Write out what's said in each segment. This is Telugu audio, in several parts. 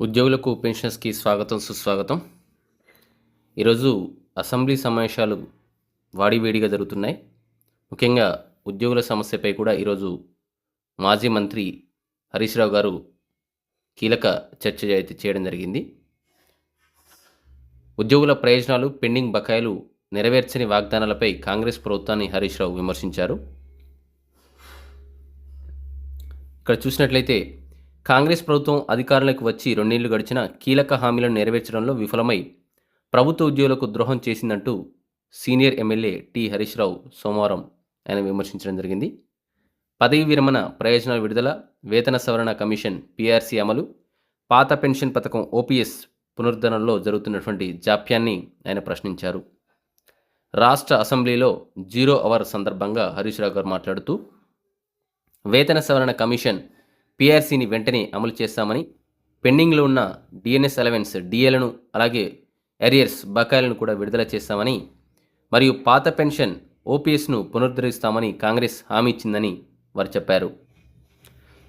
ఉద్యోగులకు పెన్షన్స్కి స్వాగతం సుస్వాగతం. ఈరోజు అసెంబ్లీ సమావేశాలు వాడివేడిగా జరుగుతున్నాయి. ముఖ్యంగా ఉద్యోగుల సమస్యపై కూడా ఈరోజు మాజీ మంత్రి హరీష్ రావు గారు కీలక చర్చ అయితే చేయడం జరిగింది. ఉద్యోగుల ప్రయోజనాలు పెండింగ్ బకాయిలు నెరవేర్చని వాగ్దానాలపై కాంగ్రెస్ ప్రభుత్వాన్ని హరీష్ రావు విమర్శించారు. ఇక్కడ చూసినట్లయితే కాంగ్రెస్ ప్రభుత్వం అధికారంలోకి వచ్చి రెండేళ్ళు గడిచిన కీలక హామీలను నెరవేర్చడంలో విఫలమై ప్రభుత్వ ఉద్యోగులకు ద్రోహం చేసిందంటూ senior MLA T Harish Rao సోమవారం ఆయన విమర్శించడం జరిగింది. పదవి విరమణ ప్రయోజనాల విడుదల వేతన సవరణ కమిషన్ పీఆర్సీ అమలు పాత పెన్షన్ పథకం ఓపీఎస్ పునరుద్ధరణలో జరుగుతున్నటువంటి జాప్యాన్ని ఆయన ప్రశ్నించారు. రాష్ట్ర అసెంబ్లీలో జీరో అవర్ సందర్భంగా హరీష్ రావు గారు మాట్లాడుతూ వేతన సవరణ కమిషన్ పీఆర్సీని వెంటనే అమలు చేస్తామని పెండింగ్లో ఉన్న డిఎన్ఎస్ అలవెన్స్ డిఏలను అలాగే ఎరియర్స్ బకాయిలను కూడా విడుదల చేస్తామని మరియు పాత పెన్షన్ ఓపీఎస్ను పునరుద్ధరిస్తామని కాంగ్రెస్ హామీ ఇచ్చిందని వారు చెప్పారు.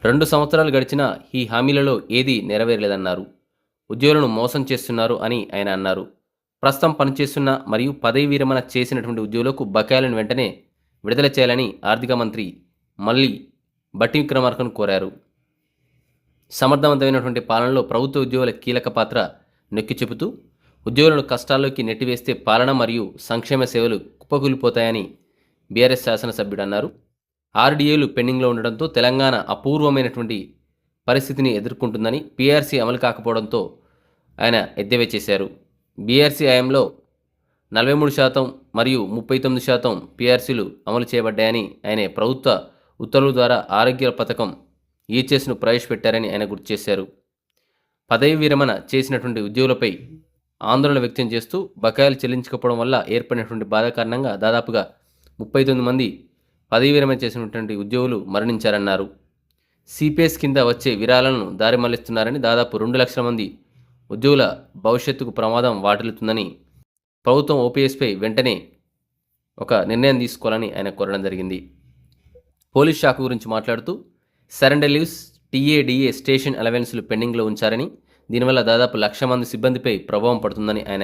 రెండు సంవత్సరాలు గడిచిన ఈ హామీలలో ఏదీ నెరవేరలేదన్నారు. ఉద్యోగులను మోసం చేస్తున్నారు అని ఆయన అన్నారు. ప్రస్తుతం పనిచేస్తున్న మరియు పదవి విరమణ చేసినటువంటి ఉద్యోగులకు బకాయిలను వెంటనే విడుదల చేయాలని ఆర్థిక మంత్రి మళ్ళీ బట్టి విక్రమార్కను కోరారు. సమర్థవంతమైనటువంటి పాలనలో ప్రభుత్వ ఉద్యోగుల కీలక పాత్ర నొక్కి చెబుతూ ఉద్యోగులను కష్టాల్లోకి నెట్టివేస్తే పాలన మరియు సంక్షేమ సేవలు కుప్పకూలిపోతాయని బీఆర్ఎస్ శాసనసభ్యుడు అన్నారు. ఆర్డీఏలు పెండింగ్లో ఉండడంతో తెలంగాణ అపూర్వమైనటువంటి పరిస్థితిని ఎదుర్కొంటుందని పీఆర్సీ అమలు కాకపోవడంతో ఆయన ఎద్దేవా చేశారు. బీఆర్సీ హయాంలో నలభై మూడు శాతం మరియు ముప్పై తొమ్మిది శాతం పీఆర్సీలు అమలు చేయబడ్డాయని ఆయన ప్రభుత్వ ఉత్తర్వుల ద్వారా ఆరోగ్య పథకం ఈచెస్ను ప్రవేశపెట్టారని ఆయన గుర్తు చేశారు. పదవి విరమణ చేసినటువంటి ఉద్యోగులపై ఆందోళన వ్యక్తం చేస్తూ బకాయిలు చెల్లించకపోవడం వల్ల ఏర్పడినటువంటి బాధ కారణంగా దాదాపుగా ముప్పై తొమ్మిది మంది పదవి విరమణ చేసినటువంటి ఉద్యోగులు మరణించారన్నారు. సిపిఎస్ కింద వచ్చే విరాళాలను దారి మళ్ళిస్తున్నారని దాదాపు రెండు లక్షల మంది ఉద్యోగుల భవిష్యత్తుకు ప్రమాదం వాటిల్లుతుందని ప్రభుత్వం ఓపీఎస్పై వెంటనే ఒక నిర్ణయం తీసుకోవాలని ఆయన కోరడం జరిగింది. పోలీస్ శాఖ గురించి మాట్లాడుతూ సరెండర్ లీవ్స్ స్టేషన్ అలవెన్స్లు పెండింగ్లో ఉంచారని దీనివల్ల దాదాపు లక్ష మంది సిబ్బందిపై ప్రభావం పడుతుందని ఆయన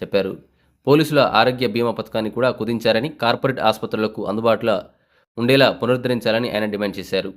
చెప్పారు. పోలీసుల ఆరోగ్య బీమా పథకాన్ని కూడా కుదించారని కార్పొరేట్ ఆసుపత్రులకు అందుబాటులో ఉండేలా పునరుద్ధరించాలని ఆయన డిమాండ్ చేశారు.